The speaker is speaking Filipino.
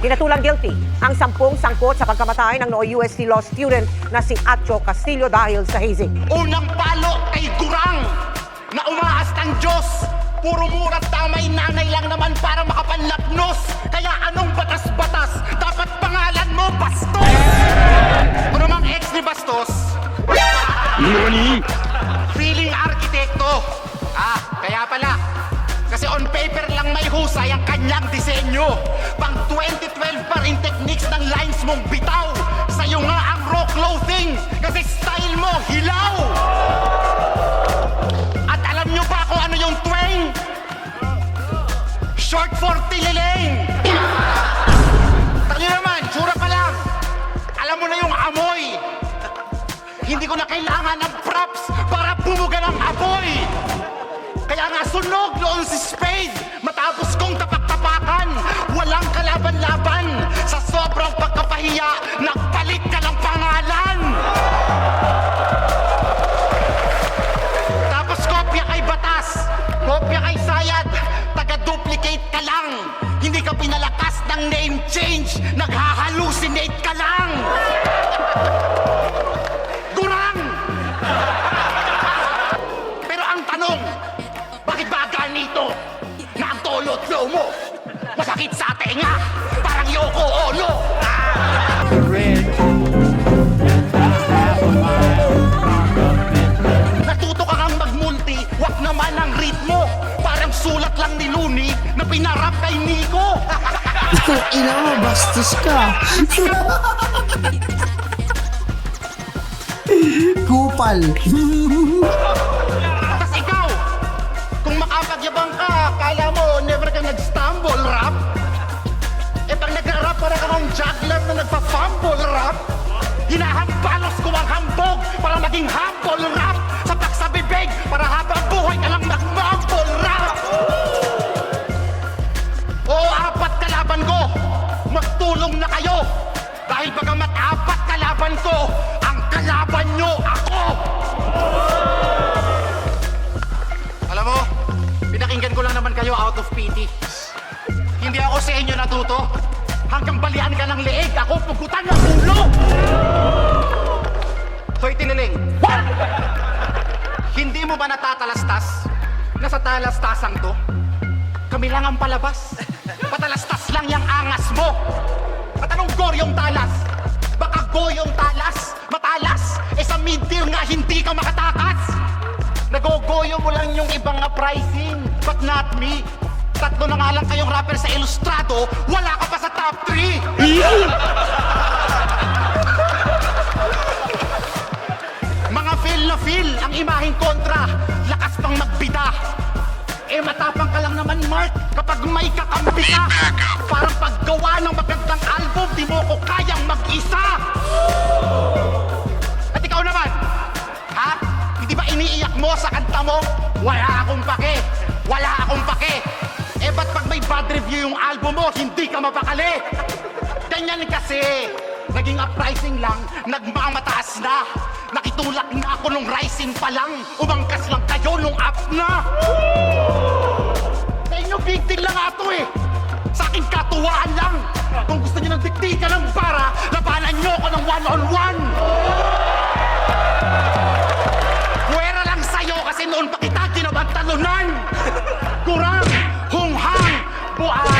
Pinatulang guilty ang sampung sangkot sa pagkamatay ng UST law student na si Acho Castillo dahil sa hazing. Unang palo kay Gurang na umaas ng Diyos. Puro mura't tamay nanay lang naman para makapanlapnos. Kaya anong batas-batas? Dapat pangalan mo, Bastos! Ano namang ex ni Bastos? Feeling arkitekto. Ang disenyo. Pang 2012 pa rin techniques ng lines mong bitaw. Sa'yo nga ang raw clothing. Kasi style mo, hilaw. At alam nyo ba kung ano yung twang? Short for tililing. Tayo naman, tsura pa lang. Alam mo na yung amoy. Hindi ko na kailangan ng props para bumuga ng apoy. Kaya nga sunog noon si Spade pagkapahiya, nagpalit ka ng pangalan. Tapos kopya kay Batas, kopya kay Sayad, taga-duplicate ka lang. Hindi ka pinalakas ng name change, naghahalucinate ka lang. Gurang! Pero ang tanong, bakit ba ganito na ang tolo at flow mo? Masakit sa tenga, parang Yoko Ono. Natuto ni Looney na pinarap kay Nico. Kung ina mo, bastos ka. Kupal. Tapos ikaw, kung makapagyabang ka, kala mo never ka nag-stumble rap? Eh pag nagra-rap, para ka ng juggler na nagpa-fumble rap? Hinahampalos ko ang hambog para maging humble kalaban ko, ang kalaban nyo ako! Alam mo, pinakinggan ko lang naman kayo out of pity. Hindi ako sa inyo natuto. Hanggang balian ka ng leeg, ako pugutan ng ulo! Hoy, tiniling. Hindi mo ba natatalastas na sa talastasang to? Kami lang ang palabas. Patalastas lang yung angas mo. At anong goryong talas? Lang yung ibang nga pricing, but not me. Tatlo na nga lang kayong rapper sa Ilustrado, wala ka pa sa top 3! Mga feel na feel ang imaheng kontra, lakas pang magbida. Eh matapang ka lang naman Mark kapag may kakampi ka. Parang paggawa ng magandang album, di mo ko kayang mag-isa. Mo sa kanta mo? Wala akong pake. Wala akong pake. Eh ba't pag may bad review yung album mo, hindi ka mapakali? Ganyan kasi. Naging uprising lang, nagmamataas na. Nakitulak na ako nung rising pa lang. Umangkas lang kayo nung up na. Sa inyo, big deal lang ato eh. Sa akin, katuwaan lang. Kung gusto niyo ng diktika ng bara, labanan niyo ako ng one-on-one. Puwera sa'yo kasi noon pa kita ginawang talunan. Kurang, hunghang, buhay.